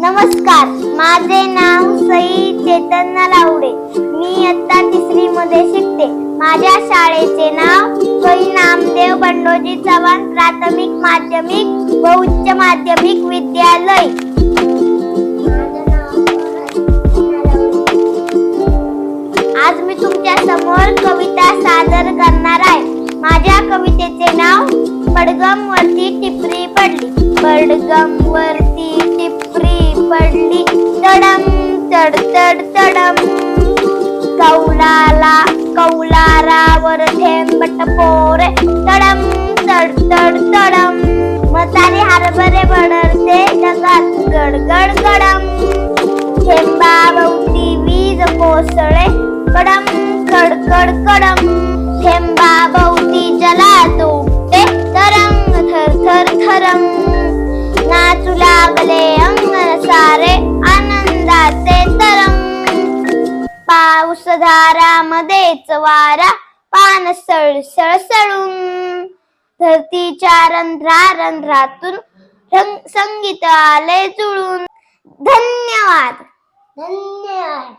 नमस्कार माझे नाव सई चेतन लावडे मी इयत्ता तिसरी मध्ये शिकते. माझ्या शाळेचे नाव सई नामदेव बंडोजी चव्हाण प्राथमिक माध्यमिक व उच्च माध्यमिक विद्यालय. आज मी तुमच्यासमोर कविता सादर करणार आहे. माझ्या कवितेचे नाव पडगम वरती टिपरी पडली. पडगम वरती तड तडम कौलाला कौलारावर थेंबट पोरे तडम तड तडम मतारी हरभरे बडरते जगात गडगड गडम. थेंबाभोवती वीज कोसळे कडम कडकड कडम. थेंबाभोवती जलात उपटे तरंग थर थर थरम. नाचू लागले पाऊस धारामध्येच वारा पान सळसळ सळून. धरतीच्या रंध्रा रंध्रातून रंग संगीत आले जुळून. धन्यवाद. धन्यवाद.